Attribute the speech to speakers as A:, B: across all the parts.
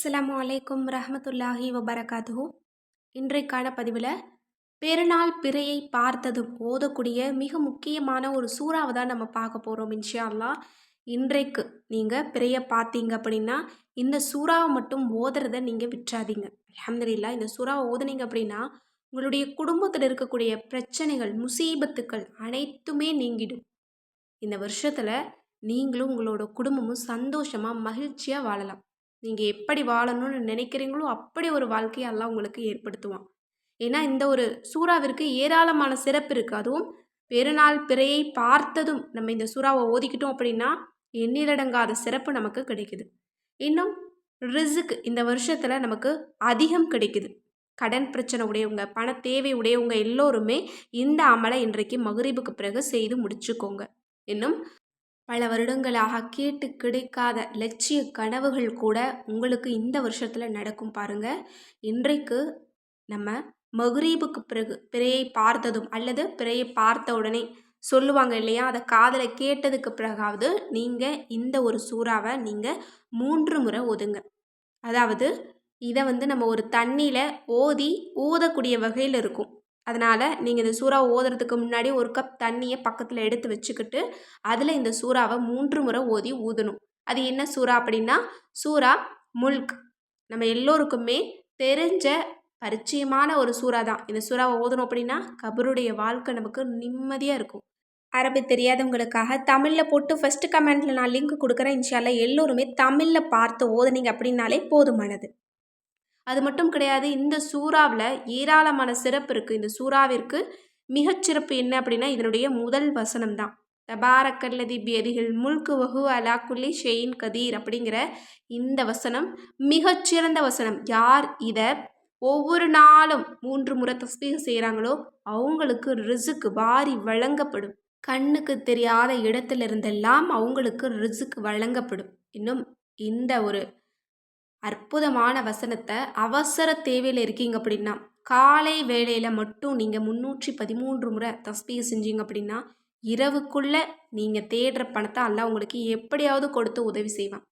A: அஸ்லாம் அலைக்கும் ரஹமத்துல்லாஹி வபரகாத்து இன்றைக்கான பதிவில் பெருநாள் பிறையை பார்த்ததும் ஓதக்கூடிய மிக முக்கியமான ஒரு சூறாவை தான் நம்ம பார்க்க போகிறோம் இன்ஷா இன்றைக்கு நீங்கள் பிறையை பார்த்தீங்க அப்படின்னா இந்த சூறாவை மட்டும் ஓதுறத நீங்கள் விற்றாதீங்க அலமதுல்லா இந்த சூறாவை ஓதுனீங்க அப்படின்னா உங்களுடைய குடும்பத்தில் இருக்கக்கூடிய பிரச்சனைகள் முசீபத்துக்கள் அனைத்துமே நீங்கிடும். இந்த வருஷத்தில் நீங்களும் உங்களோட குடும்பமும் சந்தோஷமாக மகிழ்ச்சியாக வாழலாம். நீங்கள் எப்படி வாழணும்னு நினைக்கிறீங்களோ அப்படி ஒரு வாழ்க்கையை எல்லாம் உங்களுக்கு ஏற்படுத்துவான். ஏன்னா இந்த ஒரு சூறாவிற்கு ஏராளமான சிறப்பு இருக்குது அதுவும் பெருநாள் பிறையை பார்த்ததும் நம்ம இந்த சூறாவை ஓதிக்கிட்டோம் அப்படின்னா எண்ணிலடங்காத சிறப்பு நமக்கு கிடைக்குது. இன்னும் ரிசுக்கு இந்த வருஷத்தில் நமக்கு அதிகம் கிடைக்குது. கடன் பிரச்சனை உடையவங்க பண தேவை உடையவங்க எல்லோருமே இந்த அமலை இன்றைக்கு மகரீபுக்கு பிறகு செய்து முடிச்சுக்கோங்க. இன்னும் பல வருடங்களாக கேட்டு கிடைக்காத லட்சிய கனவுகள் கூட உங்களுக்கு இந்த வருஷத்தில் நடக்கும் பாருங்க. இன்றைக்கு நம்ம மகுரீபுக்கு பிறகு பிறையை பார்த்ததும் அல்லது பிறையை பார்த்த உடனே சொல்லுவாங்க இல்லையா? அதை காதலை கேட்டதுக்கு பிறகாவது நீங்கள் இந்த ஒரு சூறாவை நீங்கள் மூன்று முறை ஒதுங்க அதாவது இதை வந்து நம்ம ஒரு தண்ணியில் ஓதி ஊதக்கூடிய வகையில் இருக்கும். அதனால் நீங்கள் இந்த சூறா ஓதுறதுக்கு முன்னாடி ஒரு கப் தண்ணியை பக்கத்தில் எடுத்து வச்சுக்கிட்டு அதில் இந்த சூறாவை மூன்று முறை ஓதி ஊதணும். அது என்ன சூறா அப்படின்னா சூறா முல்க். நம்ம எல்லோருக்குமே தெரிஞ்ச பரிச்சயமான ஒரு சூறா தான். இந்த சூறாவை ஓதணும் அப்படின்னா கபருடைய வாழ்க்கை நமக்கு நிம்மதியாக இருக்கும். அரபி தெரியாதவங்களுக்காக தமிழில் போட்டு ஃபஸ்ட்டு கமெண்ட்டில் நான் லிங்க் கொடுக்குறேன். இன்ஷால்ல எல்லோருமே தமிழில் பார்த்து ஓதுனீங்க அப்படின்னாலே போதுமானது. அது மட்டும் கிடையாது இந்த சூறாவில் ஏராளமான சிறப்பு இருக்குது இந்த சூறாவிற்கு மிகச்சிறப்பு என்ன அப்படின்னா இதனுடைய முதல் வசனம் தான் தபாரக்கல்லதி பேதிகள் முல்கு வகு அலா குல்லி ஷெயின் கதீர் அப்படிங்கிற இந்த வசனம் மிகச்சிறந்த வசனம். யார் இதை ஒவ்வொரு நாளும் மூன்று முறை தஸ்பீக செய்கிறாங்களோ அவங்களுக்கு ரிசுக்கு வாரி வழங்கப்படும். கண்ணுக்கு தெரியாத இடத்துல இருந்தெல்லாம் அவங்களுக்கு ரிசுக்கு வழங்கப்படும். இன்னும் இந்த ஒரு அற்புதமான வசனத்தை அவசர தேவையில் இருக்கீங்க அப்படின்னா காலை வேளையில் மட்டும் நீங்கள் முந்நூற்றி பதிமூன்று முறை தஸ்பியை செஞ்சீங்க அப்படின்னா இரவுக்குள்ளே நீங்கள் தேடுற பணத்தை அல்ல உங்களுக்கு எப்படியாவது கொடுத்து உதவி செய்வான்.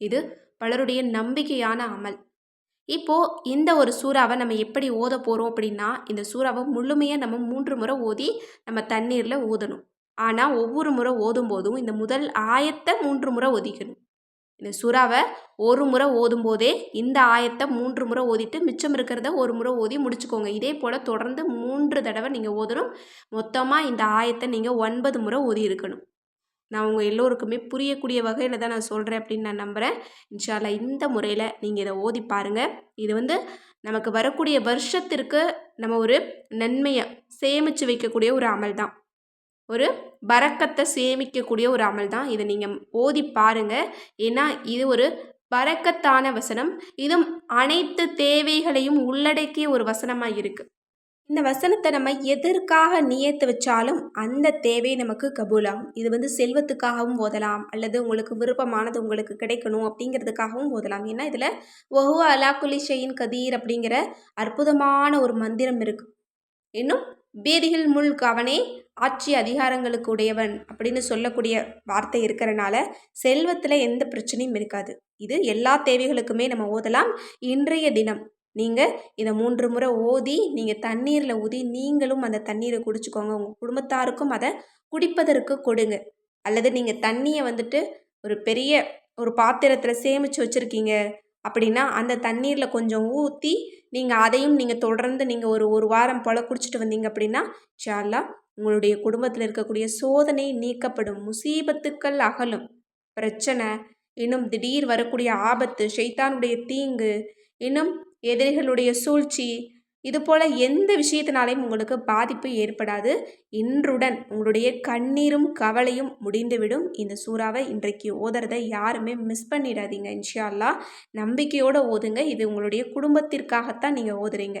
A: இது பலருடைய நம்பிக்கையான அமல். இப்போது இந்த ஒரு சூறாவை நம்ம எப்படி ஓத போகிறோம் அப்படின்னா இந்த சூறாவை முழுமையாக நம்ம மூன்று முறை ஓதி நம்ம தண்ணீரில் ஊதணும். ஆனால் ஒவ்வொரு முறை ஓதும் போதும் இந்த முதல் ஆயத்தை மூன்று முறை ஒதிக்கணும். இந்த சுறாவை ஒரு முறை ஓதும் போதே இந்த ஆயத்தை மூன்று முறை ஓதிட்டு மிச்சம் இருக்கிறத ஒரு முறை ஓதி முடிச்சுக்கோங்க. இதே போல் தொடர்ந்து மூன்று தடவை நீங்கள் ஓதணும். மொத்தமாக இந்த ஆயத்தை நீங்கள் ஒன்பது முறை ஓதி இருக்கணும். நான் உங்கள் எல்லோருக்குமே புரியக்கூடிய வகையில் தான் நான் சொல்கிறேன் அப்படின்னு நான் நம்புகிறேன் இன்ஷால்லா இந்த முறையில் நீங்கள் இதை ஓதி பாருங்கள் இது வந்து நமக்கு வரக்கூடிய வருஷத்திற்கு நம்ம ஒரு நன்மையை சேமித்து வைக்கக்கூடிய ஒரு அமல் தான் ஒரு பறக்கத்தை சேமிக்கக்கூடிய ஒரு அமல் தான். இதை நீங்கள் ஓதி பாருங்கள் ஏன்னா இது ஒரு பறக்கத்தான வசனம். இதுவும் அனைத்து தேவைகளையும் உள்ளடக்கிய ஒரு வசனமாக இருக்குது இந்த வசனத்தை நம்ம எதற்காக நியத்து வச்சாலும் அந்த தேவை நமக்கு கபூலாகும். இது வந்து செல்வத்துக்காகவும் ஓதலாம். அல்லது உங்களுக்கு விருப்பமானது உங்களுக்கு கிடைக்கணும் அப்படிங்கிறதுக்காகவும் ஓதலாம். ஏன்னா இதில் ஒஹோ அலாக்குலி ஷெயின் கதீர் அப்படிங்கிற அற்புதமான ஒரு மந்திரம் இருக்குது இன்னும் பேதிகள் முள் கவனே ஆட்சி அதிகாரங்களுக்கு உடையவன் அப்படின்னு சொல்லக்கூடிய வார்த்தை இருக்கிறனால செல்வத்தில் எந்த பிரச்சனையும் இருக்காது. இது எல்லா தேவைகளுக்குமே நம்ம ஓதலாம். இன்றைய தினம் நீங்கள் இதை மூன்று முறை ஓதி நீங்கள் தண்ணீரில் ஊதி நீங்களும் அந்த தண்ணீரை குடிச்சுக்கோங்க. உங்கள் குடும்பத்தாருக்கும் அதை குடிப்பதற்கு கொடுங்க. அல்லது நீங்கள் தண்ணியை வந்துட்டு ஒரு பெரிய ஒரு பாத்திரத்தில் சேமித்து வச்சுருக்கீங்க அப்படின்னா அந்த தண்ணீரில் கொஞ்சம் ஊற்றி நீங்கள் அதையும் நீங்கள் தொடர்ந்து நீங்கள் ஒரு ஒரு வாரம் போல் குடிச்சிட்டு வந்தீங்க அப்படின்னா ஷால்லா உங்களுடைய குடும்பத்தில் இருக்கக்கூடிய சோதனை நீக்கப்படும். முசீபத்துக்கள் அகலும். பிரச்சனை இன்னும் திடீர் வரக்கூடிய ஆபத்து ஷைத்தானுடைய தீங்கு இன்னும் எதிரிகளுடைய சூழ்ச்சி இது போல் எந்த விஷயத்தினாலையும் உங்களுக்கு பாதிப்பு ஏற்படாது. இன்றுடன் உங்களுடைய கண்ணீரும் கவலையும் முடிந்துவிடும். இந்த சூறாவை இன்றைக்கு ஓதுறதை யாருமே மிஸ் பண்ணிடாதீங்க இன்ஷால்லா நம்பிக்கையோடு ஓதுங்க. இது உங்களுடைய குடும்பத்திற்காகத்தான் நீங்கள் ஓதுறீங்க.